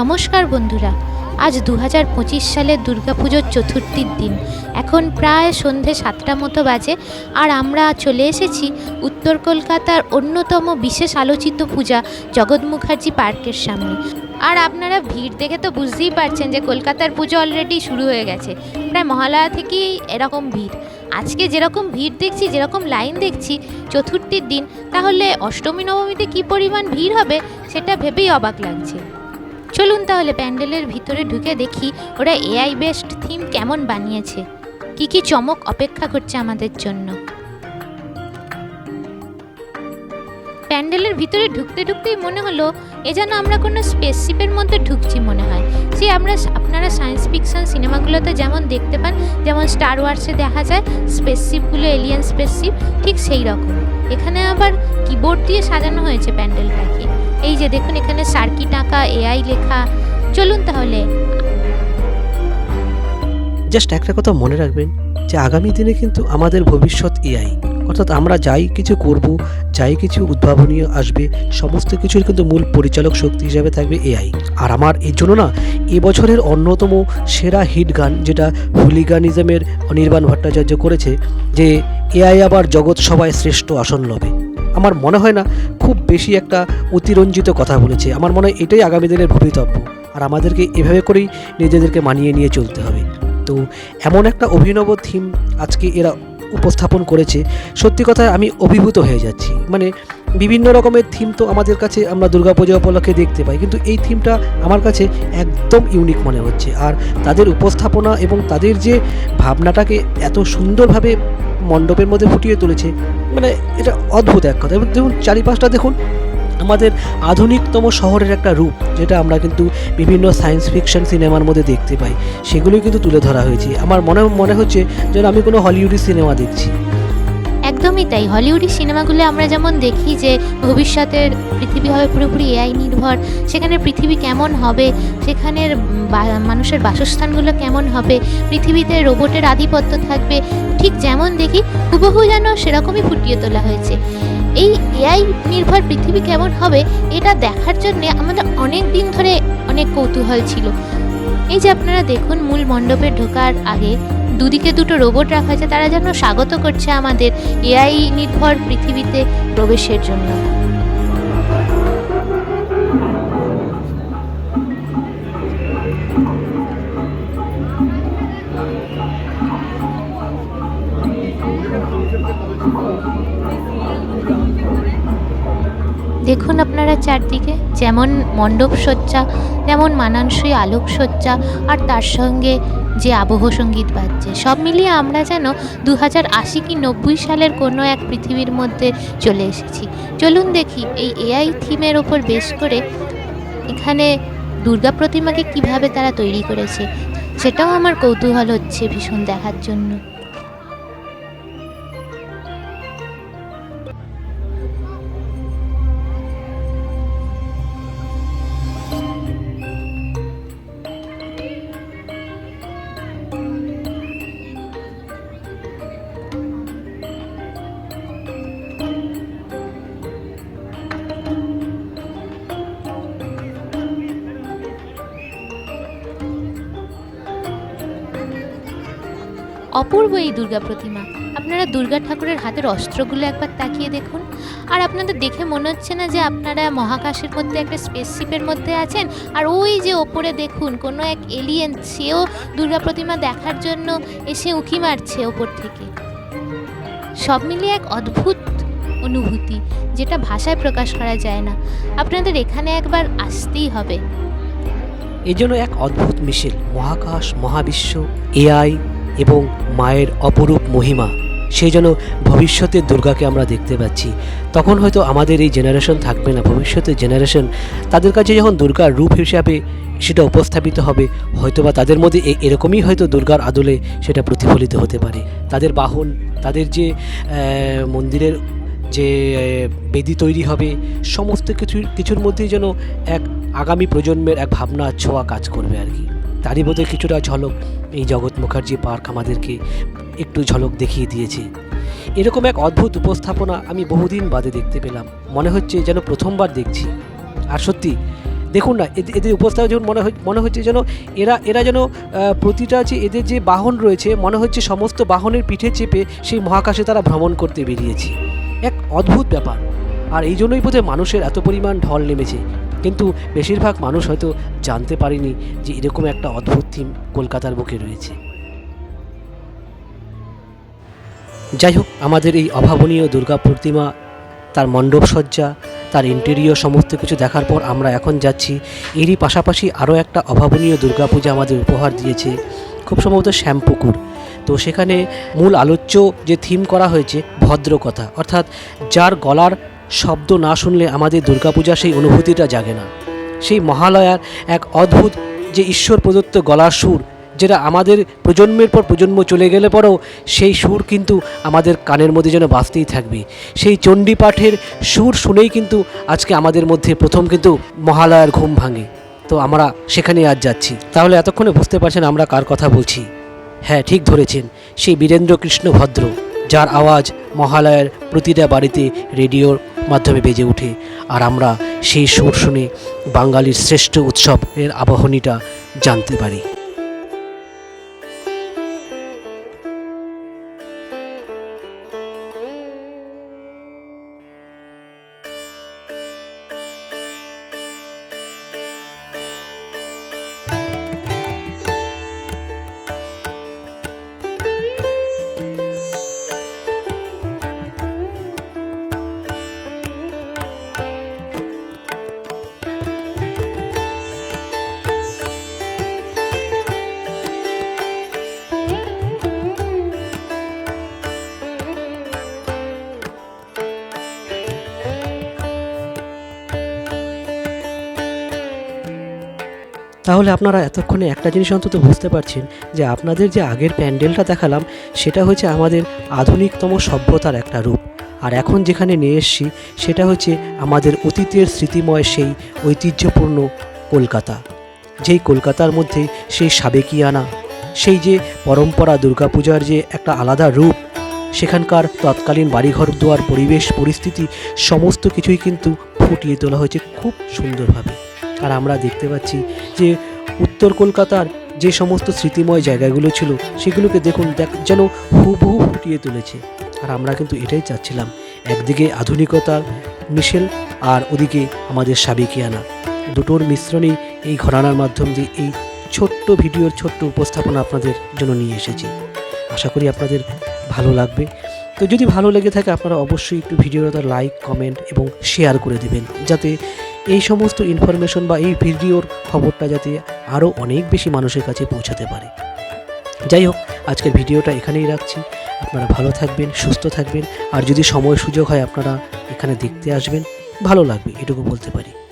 নমস্কার বন্ধুরা, আজ দু হাজার পঁচিশ সালের দুর্গাপুজোর চতুর্থীর দিন। এখন প্রায় সন্ধে সাতটা মতো বাজে, আর আমরা চলে এসেছি উত্তর কলকাতার অন্যতম বিশেষ আলোচিত পূজা জগৎ মুখার্জি পার্কের সামনে। আর আপনারা ভিড় দেখে তো বুঝতেই পারছেন যে কলকাতার পুজো অলরেডি শুরু হয়ে গেছে। প্রায় মহালয়া থেকেই এরকম ভিড়। আজকে যেরকম ভিড় দেখছি, যেরকম লাইন দেখছি চতুর্থীর দিন, তাহলে অষ্টমী, নবমীতে কী পরিমাণ ভিড় হবে, সেটা ভেবেই অবাক লাগছে। তাহলে প্যান্ডেলের ভিতরে ঢুকে দেখি ওরা এআই বেস্ট থিম কেমন বানিয়েছে। কি কি চমক অপেক্ষা করছে আমাদের জন্য। প্যান্ডেলের ভিতরে ঢুকতে ঢুকতেই মনে হলো, এ যেন আমরা কোনো স্পেসশিপের মধ্যে ঢুকছি মনে হয়। যে আমরা আপনারা সায়েন্স ফিকশন সিনেমাগুলোতে যেমন দেখতে পান, যেমন স্টার ওয়ার্সে দেখা যায় স্পেসশিপগুলো এলিয়ান স্পেসশিপ ঠিক সেই রকম। এখানে আবার কিবোর্ড দিয়ে সাজানো হয়েছে প্যান্ডেলটাকে। এই যে দেখুন এখানে সার্কিট আঁকা, এআই লেখা চলুন তাহলে। জাস্ট একটা কথা মনে রাখবেন যে আগামী দিনে কিন্তু আমাদের ভবিষ্যৎ এআই, অর্থাৎ আমরা যাই কিছু করব, যাই কিছু উদ্ভাবনীয় আসবে, সমস্ত কিছুর কিন্তু মূল পরিচালক শক্তি হিসাবে থাকবে এআই। আর আমার এর জন্য না এবছরের অন্যতম সেরা হিট গান যেটা হুলিগানিজমের অনির্বাণ ভট্টাচার্য করেছে, যে এআই আবার জগৎ সবাই শ্রেষ্ঠ আসন লবে। আমার মনে হয় না, খুব বেশি একটা অতিরঞ্জিত কথা বলেছে। আমার মনে হয় এটাই আগামী দিনের ভবিতব্য। আর আমাদেরকে এভাবে করেই নিজেদেরকে মানিয়ে নিয়ে চলতে হবে। তো এমন একটা অভিনব থিম আজকে এরা উপস্থাপন করেছে। সত্যি কথা আমি অভিভূত হয়ে যাচ্ছি। মানে বিভিন্ন রকমের থিম তো আমাদের কাছে আমরা দুর্গাপূজা উপলক্ষে দেখতে পাই। কিন্তু এই থিমটা আমার কাছে একদম ইউনিক মনে হচ্ছে। আর তাদের উপস্থাপনা এবং তাদের যে ভাবনাটাকে এত সুন্দরভাবে মণ্ডপের মধ্যে ফুটিয়ে তুলেছে মানে এটা অদ্ভুত এক কথা। এবং দেখুন চারিপাশটা দেখুন আমাদের আধুনিকতম শহরের একটা রূপ, যেটা আমরা কিন্তু বিভিন্ন সায়েন্স ফিকশন সিনেমার মধ্যে দেখতে পাই। সেগুলোই কিন্তু তুলে ধরা হয়েছে। আমার মনে মনে হচ্ছে যেন আমি কোনো হলিউডি সিনেমা দেখছি। একদমই তাই। হলিউডি সিনেমাগুলো আমরা যেমন দেখি যে ভবিষ্যতের পৃথিবী হবে পুরোপুরি এআই নির্ভর, সেখানে পৃথিবী কেমন হবে, সেখানের মানুষের বাসস্থানগুলো কেমন হবে, পৃথিবীতে রোবটের আধিপত্য থাকবে, ঠিক যেমন দেখি হুবহু যেন সেরকমই ফুটিয়ে তোলা হয়েছে। এই এআই নির্ভর পৃথিবী কেমন হবে এটা দেখার জন্যে আমাদের অনেক দিন ধরে অনেক কৌতূহল ছিল। এই যে আপনারা দেখুন, মূল মণ্ডপে ঢোকার আগে দুদিকে দুটো রোবট রাখা আছে, তারা যেন স্বাগত করছে আমাদের এআই নির্ভর পৃথিবীতে প্রবেশের জন্য। দেখুন আপনারা চারদিকে, যেমন মণ্ডপ সজ্জা তেমন মানানসই আলোকসজ্জা, আর তার সঙ্গে যে আবহ সংগীত বাজছে। সব মিলিয়ে আমরা যেন দু হাজার আশি কি নব্বই সালের কোনো এক পৃথিবীর মধ্যে চলে এসেছি। চলুন দেখি এই এআই থিমের ওপর বেশ করে এখানে দুর্গা প্রতিমাকে কীভাবে তারা তৈরি করেছে, সেটাও আমার কৌতূহল হচ্ছে ভীষণ দেখার জন্য। অপূর্ব এই দুর্গা প্রতিমা। আপনারা দুর্গা ঠাকুরের হাতের অস্ত্রগুলো একবার তাকিয়ে দেখুন। আর আপনাদের দেখে মনে হচ্ছে না যে আপনারা মহাকাশের মধ্যে একটা স্পেসশিপের মধ্যে আছেন? আর ওই যে ওপরে দেখুন, কোনো এক এলিয়েন সেও দুর্গা প্রতিমা দেখার জন্য এসে উঁকি মারছে ওপর থেকে। সব মিলিয়ে এক অদ্ভুত অনুভূতি, যেটা ভাষায় প্রকাশ করা যায় না। আপনাদের এখানে একবার আসতেই হবে। এই জন্য এক অদ্ভুত মিশেল মহাকাশ, মহাবিশ্ব, এআই এবং মায়ের অপরূপ মহিমা সেই জন্য ভবিষ্যতের দুর্গাকে আমরা দেখতে পাচ্ছি। তখন হয়তো আমাদের এই জেনারেশন থাকবে না। ভবিষ্যতের জেনারেশন তাদের কাছে যখন দুর্গার রূপ হিসাবে সেটা উপস্থাপিত হবে, হয়তোবা তাদের মধ্যে এরকমই হয়তো দুর্গার আদলে সেটা প্রতিফলিত হতে পারে। তাদের বাহন, তাদের যে মন্দিরের যে বেদি তৈরি হবে, সমস্ত কিছু কিছুর মধ্যেই যেন এক আগামী প্রজন্মের এক ভাবনা, ছোঁয়া কাজ করবে আর কি। তারই বোধহয় কিছুটা ঝলক এই জগৎ মুখার্জি পার্ক আমাদেরকে একটু ঝলক দেখিয়ে দিয়েছে। এরকম এক অদ্ভুত উপস্থাপনা আমি বহুদিন বাদে দেখতে পেলাম। মনে হচ্ছে যেন প্রথমবার দেখছি। আর সত্যি, দেখুন না, এদের উপস্থাপন যেমন মনে মনে হচ্ছে যেন এরা এরা যেন প্রতিটা যে এদের যে বাহন রয়েছে, মনে হচ্ছে সমস্ত বাহনের পিঠে চেপে সেই মহাকাশে তারা ভ্রমণ করতে বেরিয়েছে। এক অদ্ভুত ব্যাপার। আর এই জন্যই বোধহয় মানুষের এত পরিমাণ ঢল নেমেছে। কিন্তু বেশিরভাগ মানুষ হয়তো জানতে পারেনি যে এরকম একটা অদ্ভুত থিম কলকাতার বুকে রয়েছে। যাই হোক, আমাদের এই অভাবনীয় দুর্গা প্রতিমা, তার মণ্ডপ সজ্জা, তার ইন্টেরিয়র সমস্ত কিছু দেখার পর আমরা এখন যাচ্ছি। এরই পাশাপাশি আরও একটা অভাবনীয় দুর্গাপূজা আমাদের উপহার দিয়েছে, খুব সম্ভবত শ্যামপুকুর। তো সেখানে মূল আলোচ্য যে থিম করা হয়েছে, ভদ্রকথা। অর্থাৎ যার গলার শব্দ না শুনলে আমাদের দুর্গাপূজা সেই অনুভূতিটা জাগে না। সেই মহালয়ার এক অদ্ভুত যে ঈশ্বর প্রদত্ত গলার সুর, যেটা আমাদের প্রজন্মের পর প্রজন্ম চলে গেলে পরেও সেই সুর কিন্তু আমাদের কানের মধ্যে যেন বাজতেই থাকবে। সেই চণ্ডী পাঠের সুর শুনেই কিন্তু আজকে আমাদের মধ্যে প্রথম কিন্তু মহালয়ার ঘুম ভাঙে। তো আমরা সেখানে আজ যাচ্ছি। তাহলে এতক্ষণে বুঝতে পারছেন আমরা কার কথা বলছি। হ্যাঁ ঠিক ধরেছেন, সেই বীরেন্দ্র কৃষ্ণ ভদ্র, যার আওয়াজ মহালয়ার প্রতিটা বাড়িতে রেডিওর মাধ্যমে বেজে ওঠে। আর আমরা সেই সুর শুনে বাঙালির শ্রেষ্ঠ উৎসবের আবাহনীটা জানতে পারি। তাহলে আপনারা এতক্ষণে একটা জিনিস অন্তত বুঝতে পারছেন যে আপনাদের যে আগের প্যান্ডেলটা দেখালাম, সেটা হচ্ছে আমাদের আধুনিকতম সভ্যতার একটা রূপ। আর এখন যেখানে নিয়ে এসছি, সেটা হচ্ছে আমাদের অতীতের স্মৃতিময় সেই ঐতিহ্যপূর্ণ কলকাতা। যেই কলকাতার মধ্যে সেই সাবেকিয়ানা, সেই যে পরম্পরা দুর্গাপূজার যে একটা আলাদা রূপ, সেখানকার তৎকালীন বাড়িঘর দুয়ার পরিবেশ পরিস্থিতি, সমস্ত কিছুই কিন্তু ফুটিয়ে তোলা হয়েছে খুব সুন্দরভাবে। আর আমরা দেখতে পাচ্ছি যে উত্তর কলকাতার যে সমস্ত স্মৃতিময় জায়গাগুলো ছিল, সেগুলোকে দেখুন, দেখ, যেন হুবহু ফুটিয়ে তুলেছে। আর আমরা কিন্তু এটাই চাচ্ছিলাম, একদিকে আধুনিকতার মিশেল আর ওদিকে আমাদের সাবেকিয়ানা দুটোর মিশ্রণেই এই ঘরানার মাধ্যম দিয়ে এই ছোট্ট ভিডিওর ছোট্ট উপস্থাপনা আপনাদের জন্য নিয়ে এসেছি। আশা করি আপনাদের ভালো লাগবে। তো যদি ভালো লেগে থাকে, আপনারা অবশ্যই একটু ভিডিওটা লাইক, কমেন্ট এবং শেয়ার করে দেবেন, যাতে এই সমস্ত ইনফরমেশন বা এই ভিডিওর খবরটা যাতে আরও অনেক বেশি মানুষের কাছে পৌঁছাতে পারে। যাই হোক, আজকের ভিডিওটা এখানেই রাখছি। আপনারা ভালো থাকবেন, সুস্থ থাকবেন। আর যদি সময় সুযোগ হয়, আপনারা এখানে দেখতে আসবেন। ভালো লাগবে, এটুকু বলতে পারি।